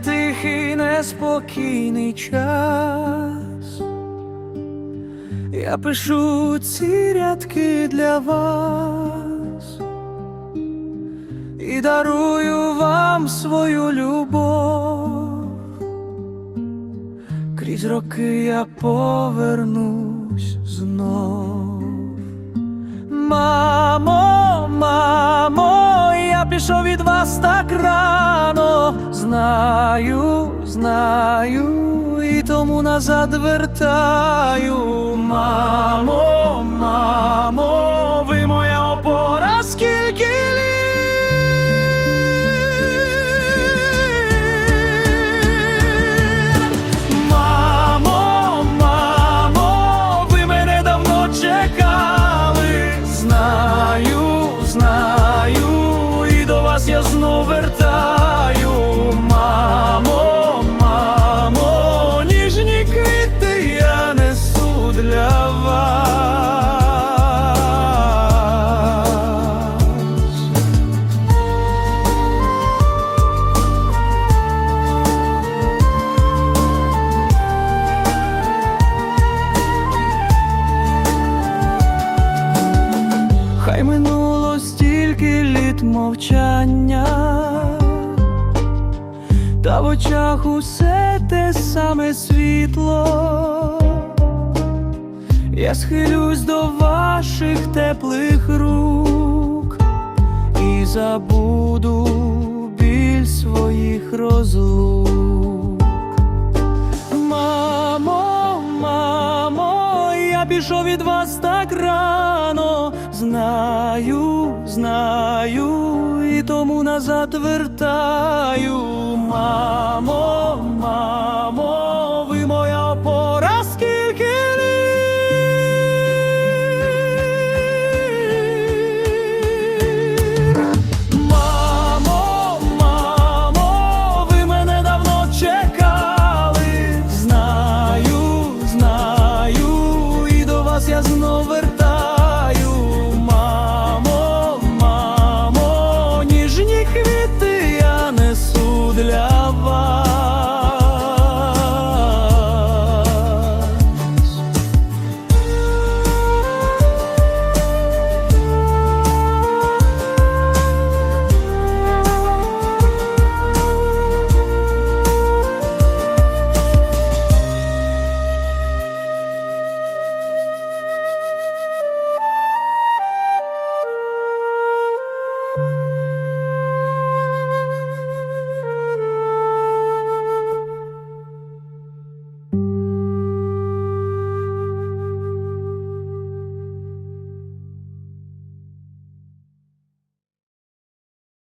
тихий, неспокійний час. Я пишу ці рядки для вас і дарую вам свою любов. Крізь роки я повернусь пішов від вас так рано. Знаю, знаю, і тому назад вертаю. Мамо, мамо, я знов вертаю. Мовчання, та в очах усе те саме світло. Я схилюсь до ваших теплих рук і забуду пішов від вас так рано. Знаю, знаю, і тому назад вертаю. Мамо, мамо.